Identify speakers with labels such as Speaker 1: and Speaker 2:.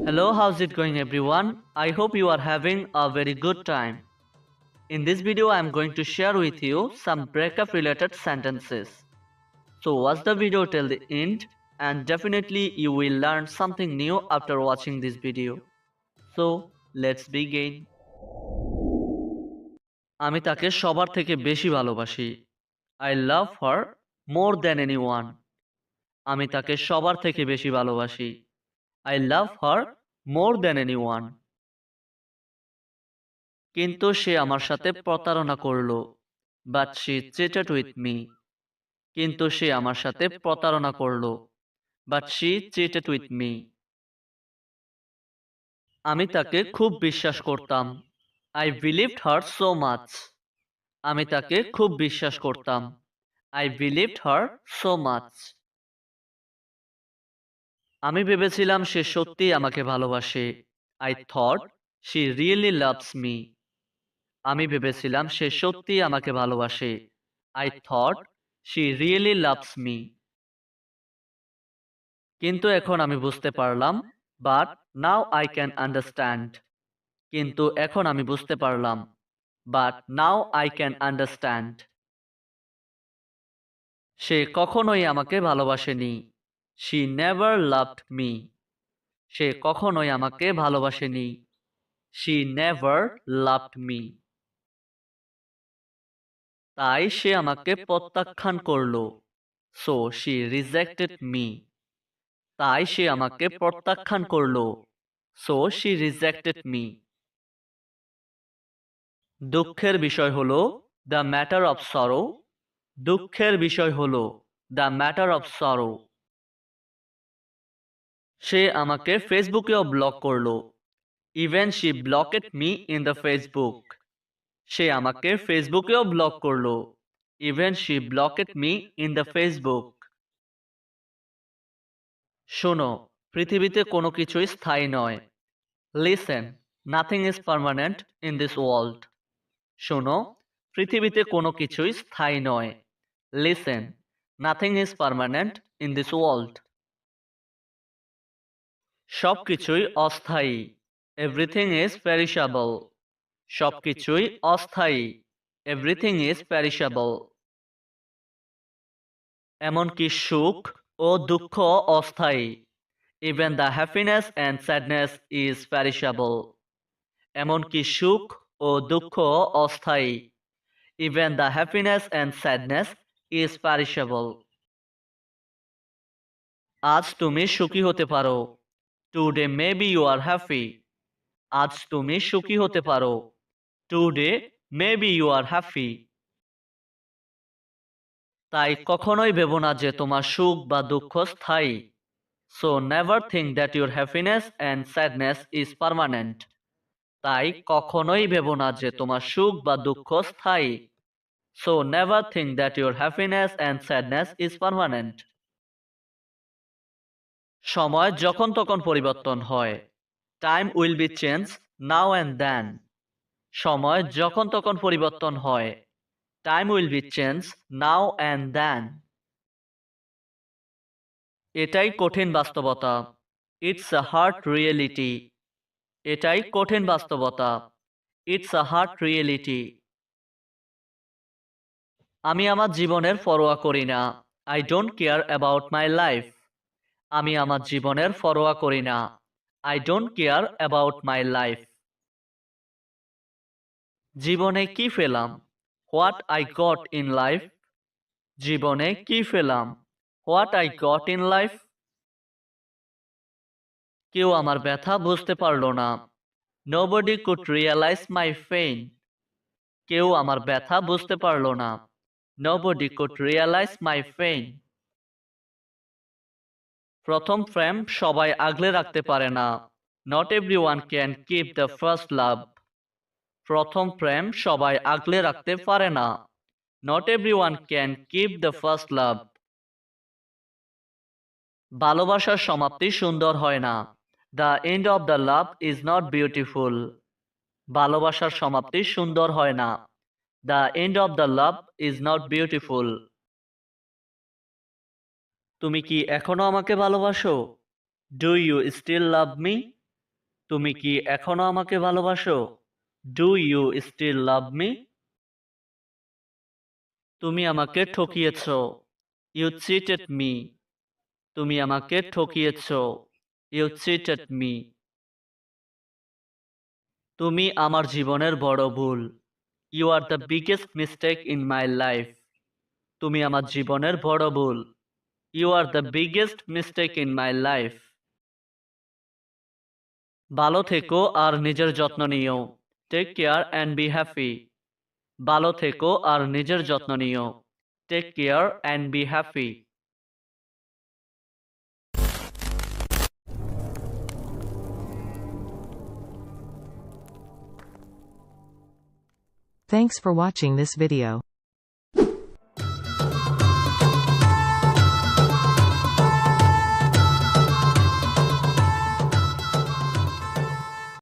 Speaker 1: Hello, how's it going everyone? I hope you are having a very good time. In this video, I am going to share with you some breakup related sentences. So watch the video till the end and definitely you will learn something new after watching this video. So let's begin. আমি তাকে সবার থেকে বেশি ভালোবাসি I love her more than anyone আমি তাকে সবার থেকে বেশি ভালোবাসি I love her more than anyone কিন্তু সে আমার সাথে প্রতারণা করল but she cheated with me কিন্তু সে আমার সাথে প্রতারণা করল but she cheated with me আমি তাকে খুব বিশ্বাস করতাম। I believed her so much আমি তাকে খুব বিশ্বাস করতাম। I believed her so much আমি ভেবেছিলাম সে সত্যি আমাকে ভালোবাসে। I thought she really loves me আমি ভেবেছিলাম সে সত্যি আমাকে ভালোবাসে। I thought she really loves me কিন্তু এখন আমি বুঝতে পারলাম but now I can understand কিন্তু এখন আমি বুঝতে পারলাম but now I can understand সে কখনোই আমাকে ভালোবাসেনি। শি নেভার লাভড মি সে কখনোই আমাকে ভালোবাসেনি। শি নেভার লাভড মি তাই সে আমাকে প্রত্যাখ্যান করল। সো শি রিজেক্টেড মি তাই সে আমাকে প্রত্যাখ্যান করল। সো শি রিজেক্টেড মি দুঃখের বিষয় হলো দ্য ম্যাটার অফ সরো দুঃখের বিষয় হলো দ্য ম্যাটার অফ সরো সে আমাকে ফেসবুকেও ব্লক করল। Even she blocked me in the Facebook সে আমাকে ফেসবুকেও ব্লক করল। Even she blocked me in the Facebook শোনো, পৃথিবীতে কোনো কিছুই স্থায়ী নয়। Listen nothing is permanent in this world শোনো, পৃথিবীতে কোনো কিছুই স্থায়ী নয়। Listen nothing is permanent in this world সব কিছুই অস্থায়ী। এভরিথিং ইজ প্যারিসাবল সব কিছুই অস্থায়ী। এভরিথিং ইজ প্যারিসাবল এমনকি সুখ ও দুঃখ অস্থায়ী। Even the happiness and sadness is perishable এমনকি সুখ ও দুঃখ অস্থায়ী। Even the happiness and sadness is perishable আজ তুমি সুখী হতে পারো। Today maybe you are happy আজ তুমি সুখী হতে পারো। Today maybe you are happy তাই কখনোই ভেবো না যে তোমার সুখ বা দুঃখ স্থায়ী। So never think that your happiness and sadness is permanent তাই কখনোই ভেবো না যে তোমার সুখ বা দুঃখ স্থায়ী। So never think that your happiness and sadness is permanent সময় যখন তখন পরিবর্তন হয়। Time will be change now and then সময় যখন তখন পরিবর্তন হয়। Time will be change now and then এটাই কঠিন বাস্তবতা। ইটস আ হার্ট রিয়েলিটি এটাই কঠিন বাস্তবতা। ইটস আ হার্ট রিয়েলিটি আমি আমার জীবনের পরোয়া করি না। I don't care about my life আমি আমার জীবনের ফরোয়া করি না। I don't care about my life জীবনে কি পেলাম? What I got in life জীবনে কি পেলাম? What I got in life কেউ আমার ব্যথা বুঝতে পারল না। Nobody could realise my pain কেউ আমার ব্যথা বুঝতে পারল না। Nobody could realise my pain প্রথম প্রেম সবাই আগলে রাখতে পারে না। Not everyone can keep the first love প্রথম প্রেম সবাই আগলে রাখতে পারে না। Not everyone can keep the first love ভালোবাসার সমাপ্তি সুন্দর হয় না। The end of the love is not beautiful ভালোবাসার সমাপ্তি সুন্দর হয় না। The end of the love is not beautiful তুমি কি এখনও আমাকে ভালোবাসো? Do you still love me তুমি কি এখনও আমাকে ভালোবাসো? Do you still love me তুমি আমাকে ঠকিয়েছ। ইউ চিটেড মি তুমি আমাকে ঠকিয়েছ। ইউ চিটেড মি তুমি আমার জীবনের বড় ভুল। You are the biggest mistake in my life তুমি আমার জীবনের বড় ভুল। You are the biggest mistake in my life ভালো থেকো আর নিজের যত্ন নিও। Take care and be happy ভালো থেকো আর নিজের যত্ন নিও। Take care and be happy
Speaker 2: Thanks for watching this video.